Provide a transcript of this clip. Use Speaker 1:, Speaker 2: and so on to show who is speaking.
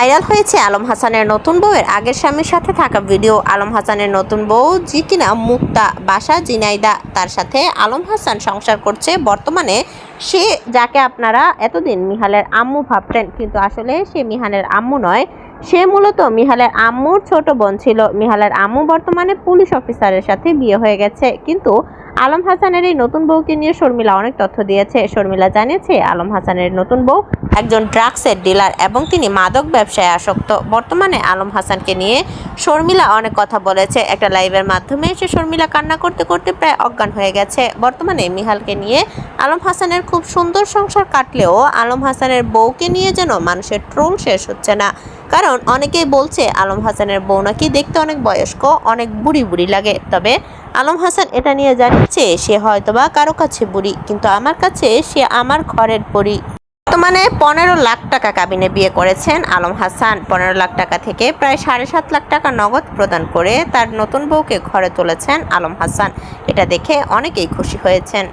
Speaker 1: Viral হয়েছে আলম হাসানের নতুন বউয়ের আগের স্বামীর সাথে থাকা ভিডিও। আলম হাসানের নতুন বউ যে কিনা মুক্তা বাসা জিনাইদা, তার সাথে আলম হাসান সংসার করছে। বর্তমানে সে যাকে আপনারা এতদিন মিহালের আম্মু ভাবতেন, কিন্তু আসলে সে মিহানের আম্মু নয়। সে মূলত মিহালের আম্মুর ছোট বোন ছিল। মিহালের আম্মু বর্তমানে পুলিশ অফিসারের সাথে বিয়ে হয়ে গেছে। কিন্তু আলম হাসানের এই নতুন বউকে নিয়ে শর্মিলা অনেক তথ্য দিয়েছে। শর্মিলা জানিয়েছে, আলম হাসানের নতুন বউ একজন ড্রাগসের ডিলার এবং তিনি মাদক ব্যবসায় আসক্ত। বর্তমানে আলম হাসানকে নিয়ে শর্মিলা অনেক কথা বলেছে। একটা লাইভের মাধ্যমে সে শর্মিলা কান্না করতে করতে প্রায় অজ্ঞান হয়ে গেছে। বর্তমানে মিহালকে নিয়ে আলম হাসানের খুব সুন্দর সংসার কাটলেও আলম হাসানের বউকে নিয়ে যেন মানুষের ট্রোল শেষ হচ্ছে না। কারণ অনেকেই বলছে, আলম হাসানের বউ নাকি দেখতে অনেক বয়স্ক, অনেক বুড়ি বুড়ি লাগে। তবে আলম হাসান এটা নিয়ে জানিয়েছে, সে হয়তোবা কারও কাছে বুড়ি, কিন্তু আমার কাছে সে আমার ঘরের পরি বর্তমানে পনেরো লাখ টাকা কাবিনে বিয়ে করেছেন আলম হাসান। পনেরো লাখ টাকা থেকে প্রায় সাড়ে সাত লাখ টাকা নগদ প্রদান করে তার নতুন বউকে ঘরে তুলেছেন আলম হাসান। এটা দেখে অনেকেই খুশি হয়েছেন।